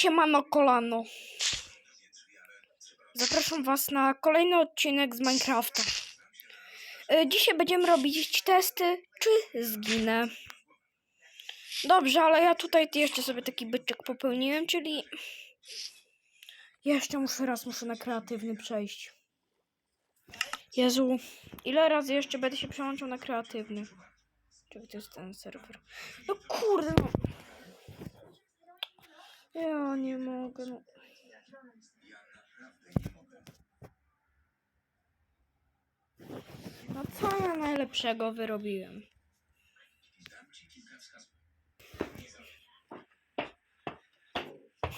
Siemano kolano. Zapraszam was na kolejny odcinek z Minecrafta. Y, Dzisiaj będziemy robić testy, czy zginę. Dobrze, ale ja tutaj jeszcze sobie taki byczek popełniłem, czyli... Jeszcze muszę raz, muszę na kreatywny przejść. Jezu, ile razy jeszcze będę się przełączał na kreatywny? Czekaj, to jest ten serwer. No kurde, no. Nie mogę, no. No co ja najlepszego wyrobiłem?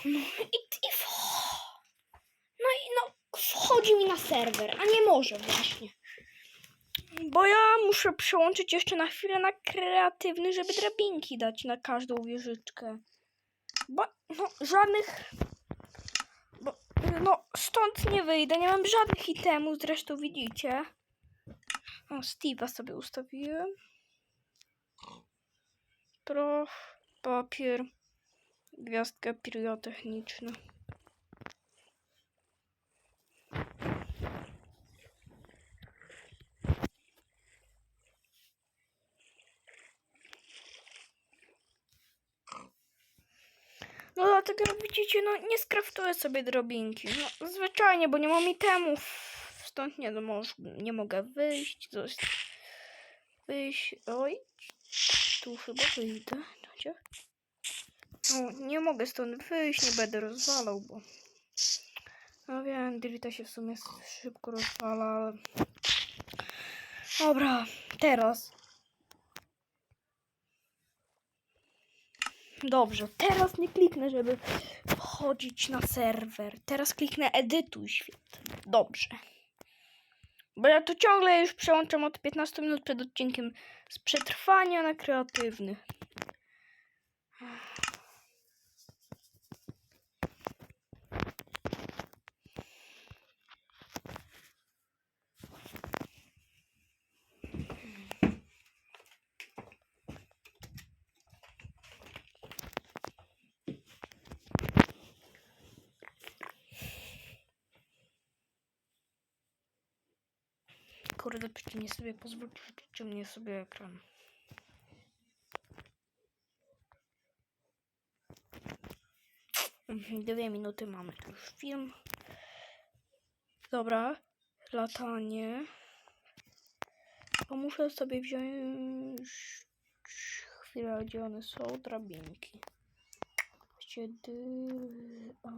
No i, i No i no, wchodzi mi na serwer, a nie może właśnie. Bo ja muszę przełączyć jeszcze na chwilę na kreatywny, żeby drabinki dać na każdą wieżyczkę. Bo no, żadnych. Bo, no, stąd nie wyjdę. Nie mam żadnych itemów, zresztą widzicie. O, Steve'a sobie ustawiłem. Proch, papier, gwiazdka pirotechniczna. No dlatego widzicie, no nie skraftuję sobie drobinki. No zwyczajnie, bo nie mam itemów. Stąd nie, no, nie mogę wyjść. Coś. Wyjść. Oj. Tu chyba wyjdę. Czekajcie. No, nie mogę stąd wyjść, nie będę rozwalał, bo... No wiem, Dirita się w sumie szybko rozwala, ale... Dobra, teraz Dobrze, teraz nie kliknę, żeby wchodzić na serwer. Teraz kliknę edytuj świat. Dobrze. Bo ja to ciągle już przełączam od 15 minut przed odcinkiem z przetrwania na kreatywny. Kurde, przyciemnie sobie pozwól, przyciemnie sobie ekran. Mhm, Dwie minuty mamy już film. Dobra, latanie. Bo muszę sobie wziąć chwilę, gdzie one są, drabinki. Kiedy... O.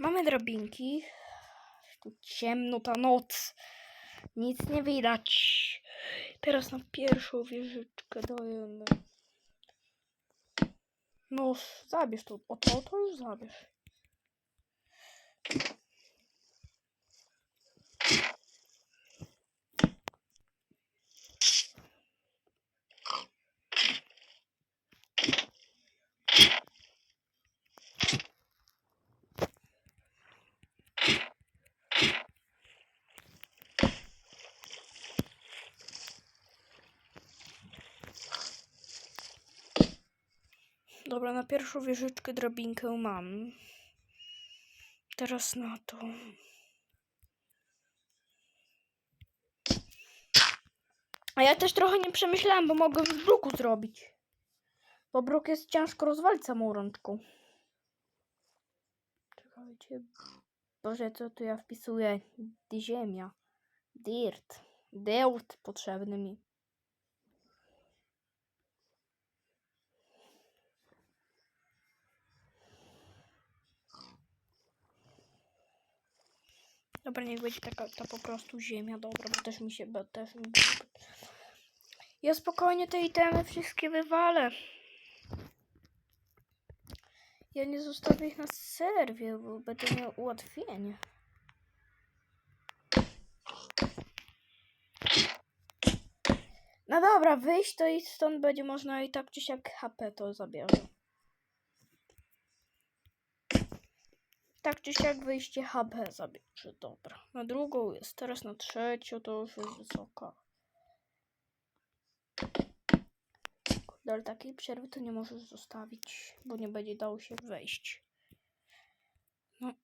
Mamy drabinki. Tu ciemno ta noc. Nic nie widać. Teraz na pierwszą wieżyczkę dajemy. No, zabierz to. O to, to już zabierz. Dobra, na pierwszą wieżyczkę drabinkę mam. Teraz na to. A ja też trochę nie przemyślałem, bo mogę z bruku zrobić. Bo bruk jest ciężko rozwalić samą rączką. Czekajcie. Boże, co tu ja wpisuję? Ziemia. Dirt. Dirt potrzebny mi. Dobra, niech będzie taka ta po prostu ziemia, dobra, bo też mi się, bo też mi Ja spokojnie te itemy wszystkie wywalę. Ja nie zostawię ich na serwie, bo będę miał ułatwienie. No dobra, wyjść to i stąd będzie można i tak czy siak HP to zabierze. Tak czy siak wyjście HP zabierze, dobra. Na drugą jest, teraz na trzecią to już jest wysoka. Ale takiej przerwy to nie możesz zostawić, bo nie będzie dało się wejść. No.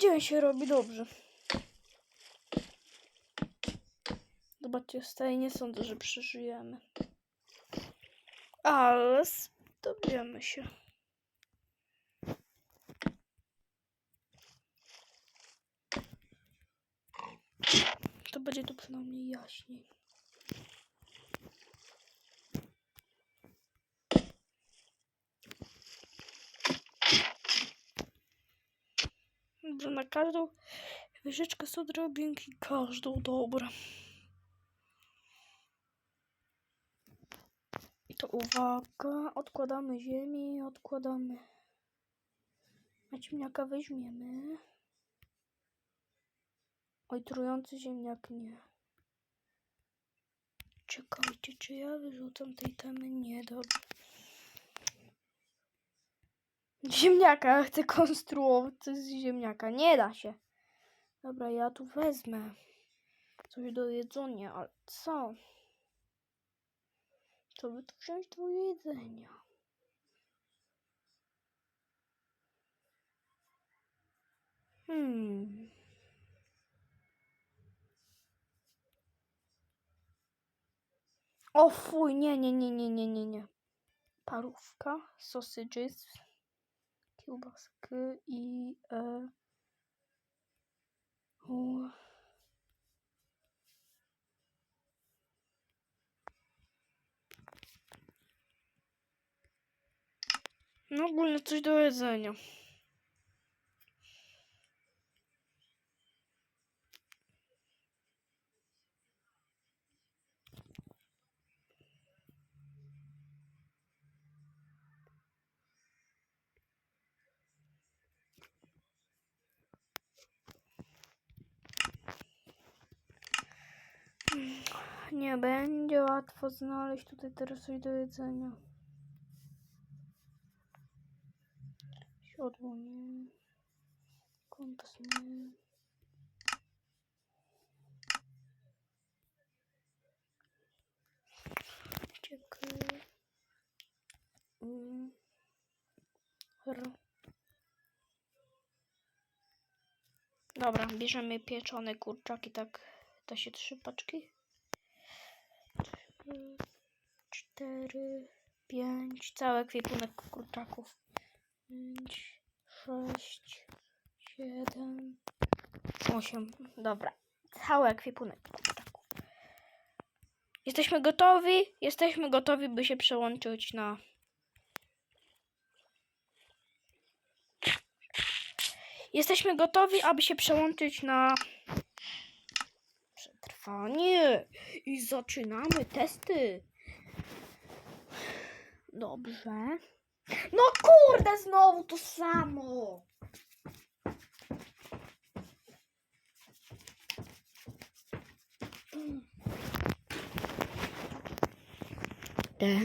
Dzień się robi dobrze. Zobaczcie, stale nie sądzę, że przeżyjemy. Ale dowiemy się. To będzie tu przynajmniej jaśniej. Dobrze, na każdą wyżyczkę są drobinki, każdą dobra. To uwaga, odkładamy ziemi, odkładamy. Naciemniaka weźmiemy. Oj, trujący ziemniak nie. Czekajcie, czy ja wyrzucam tej temy? Nie, dobrze. Ziemniaka chcę konstruować z ziemniaka. Nie da się. Dobra, ja tu wezmę coś do jedzenia, ale co? Co by tu wziąć do jedzenia? Hmm. O fuj, nie, nie, nie, nie, nie, nie, nie. Parówka, sausages, kiełbaski i... E, u, No ogólnie coś do jedzenia. Nie będzie łatwo znaleźć tutaj teraz coś do jedzenia. Siodło nie. Kompas nie. Mm. Dobra, bierzemy pieczone kurczaki, tak da się trzy paczki. Cztery, pięć, cały ekwipunek kurczaków. Pięć, sześć, siedem, osiem. Dobra, cały ekwipunek kurczaków. Jesteśmy gotowi? Jesteśmy gotowi, by się przełączyć na... Jesteśmy gotowi, aby się przełączyć na... Przetrwanie. I zaczynamy testy. Dobrze. No kurde, znowu to samo. Te.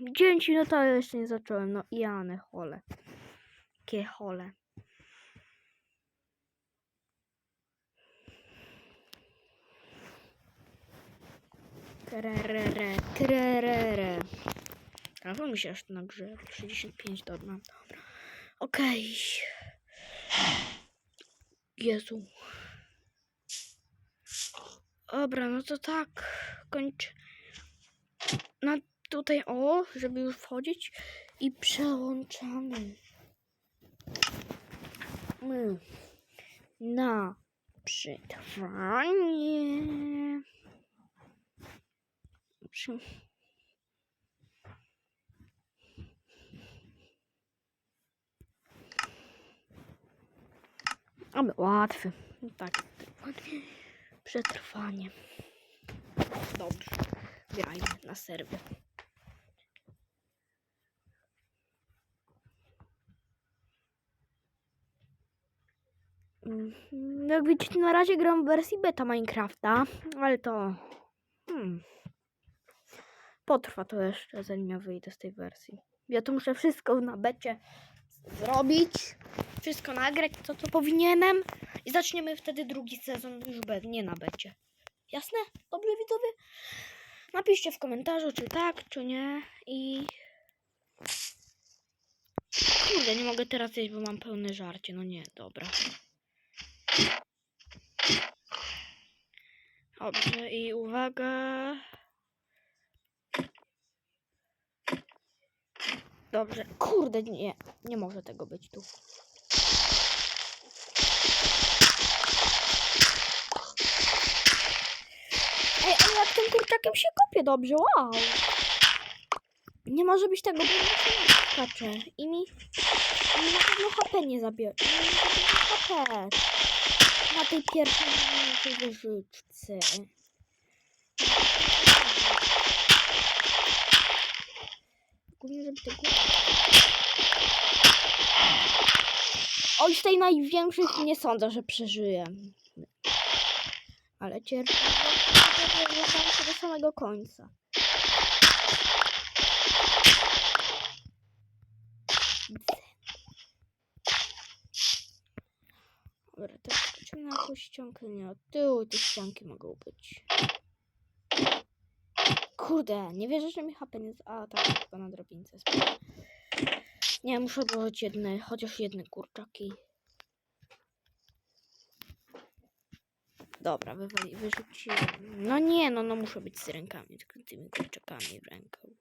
Dzięki, no to jeszcze nie zacząłem. No i Jane, chole. Kie chole. Trerere, trerere. Trafił mi się aż na grze. 65, dobra. dobra. Okej. Jezu. Dobra, no to tak. Kończ. No tutaj o, żeby już wchodzić. I przełączamy. My. Na przetrwanie. Ale łatwy. Tak. dokładnie. Przetrwanie. Dobrze. Grajmy na serwie. Mhm, Jak widzicie, na razie gram w wersji beta Minecrafta, ale to... Hmm, potrwa to jeszcze, zanim ja wyjdę z tej wersji. Ja tu muszę wszystko na becie zrobić, wszystko nagrać, to co powinienem i zaczniemy wtedy drugi sezon już be, nie na becie. Jasne? Dobrze widzowie? Napiszcie w komentarzu, czy tak, czy nie i... Kurde, nie mogę teraz jeść, bo mam pełne żarcie. No nie, dobra. Dobrze, i uwaga. Dobrze. Kurde, nie, nie może tego być tu. Ej, ale jak tym kurczakiem się kopie dobrze, wow. Nie może być tego, bo mi skacze. I mi, i mi na pewno HP. Nie zabierze HP. Na tej pierwszej wieżyczce. Ogólnie, żeby tego... Oj, z tej największych nie sądzę, że przeżyję. Ale cierpię. Się do samego końca. Dobra, teraz na jakąś ściankę. Nie, od tyłu te ścianki mogą być. Kurde, nie wierzę, że mi HP nie... A, tak, chyba na drabince. Nie, muszę odłożyć jedne, chociaż jedne kurczaki. Dobra, wywali, wyrzuciłem. No nie, no, no muszę być z rękami, tylko tymi kurczakami w ręku.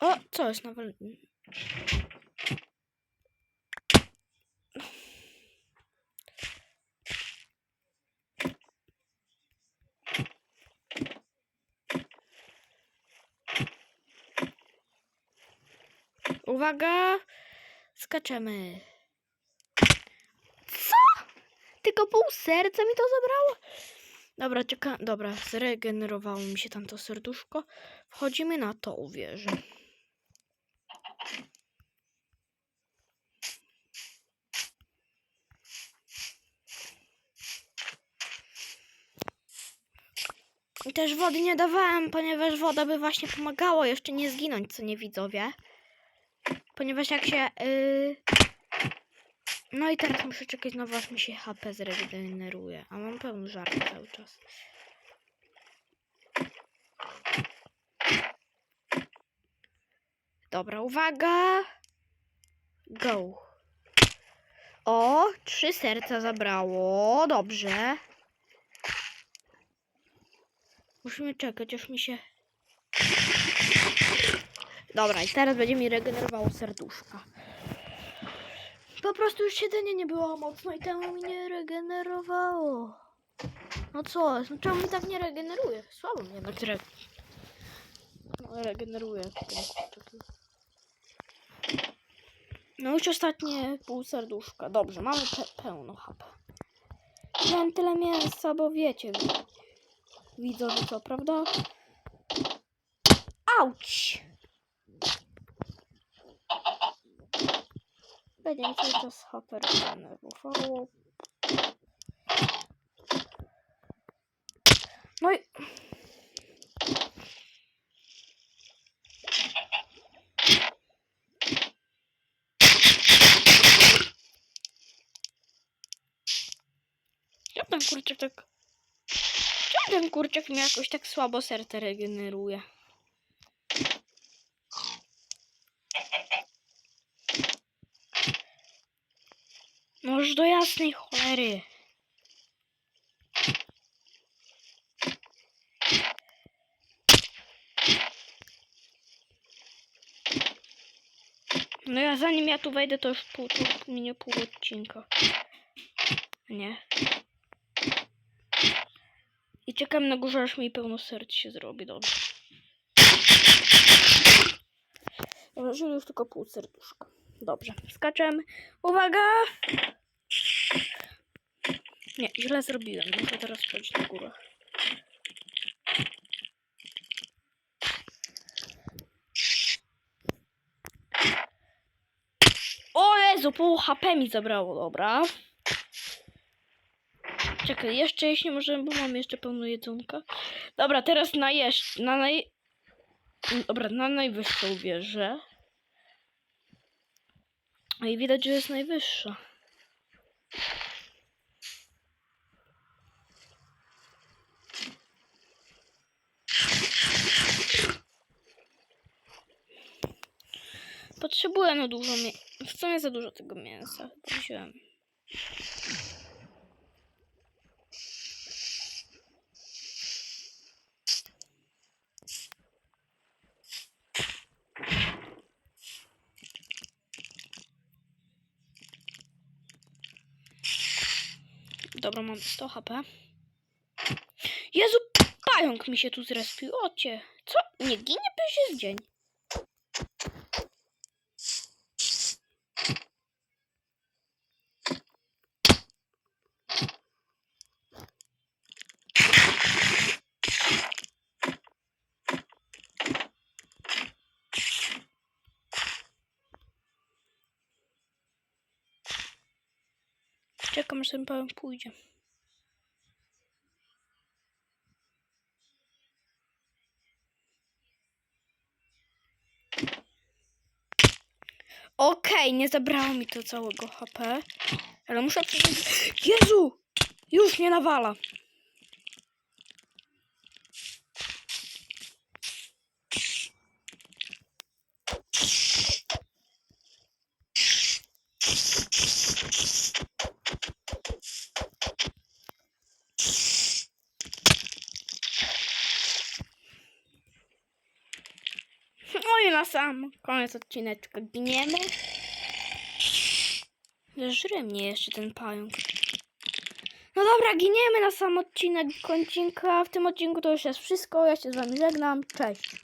O, co jest nawal... Uwaga! Skaczemy. Co? Tylko pół serca mi to zabrało? Dobra, czeka. Dobra, zregenerowało mi się tamto serduszko. Wchodzimy na tą wieżę. I też wody nie dawałem, ponieważ woda by właśnie pomagało jeszcze nie zginąć, co nie widzowie. Ponieważ jak się. Yy... No i teraz muszę czekać znowu aż mi się HP zregeneruje. A mam pełny żart cały czas. Dobra, uwaga. Go. O, trzy serca zabrało. Dobrze. Musimy czekać, aż mi się. Dobra, i teraz będzie mi regenerowało serduszka. Po prostu już siedzenie nie było mocno i temu mi nie regenerowało. No co? No czemu mi tak nie regeneruje? Słabo mnie jednak re... no, regeneruje. No już ostatnie pół serduszka. Dobrze, mamy pe pełno HP. Miałem tyle mięsa, bo wiecie, wi- widzowie co, prawda? Auć! Będzie mi cały czas HP regenerowało. No i... Czemu ten kurczak tak... Czemu ten kurczak mi jakoś tak słabo serce regeneruje? Noż do jasnej cholery. No ja zanim ja tu wejdę, to już pół, to już minie pół odcinka. Nie. I czekam na górze, aż mi pełno serc się zrobi, dobrze. Już tylko pół serduszka. Dobrze, skaczemy. Uwaga! Nie, źle zrobiłem. Muszę teraz chodzić na górę. O Jezu, pół HP mi zabrało, dobra. Czekaj, jeszcze jeśli możemy, bo mam jeszcze pełno jedzonka. Dobra, teraz na jeszcze, na naj... Dobra, na najwyższą wieżę. I widać, że jest najwyższa. Potrzebuję no dużo mięsa. W sumie za dużo tego mięsa. Wziąłem. Dobra, mam 100 HP. Jezu, pająk mi się tu zrespił. Ocie. Co? Nie ginie, przecież jest dzień. Ten pająk pójdzie. Okej, nie zabrało mi to całego HP. Ale muszę przeżyć. Jezu! Już nie nawala. No i na sam koniec odcineczka giniemy. Żry mnie jeszcze ten pająk. No dobra, giniemy na sam odcinek końcinka. W tym odcinku to już jest wszystko. Ja się z wami żegnam. Cześć.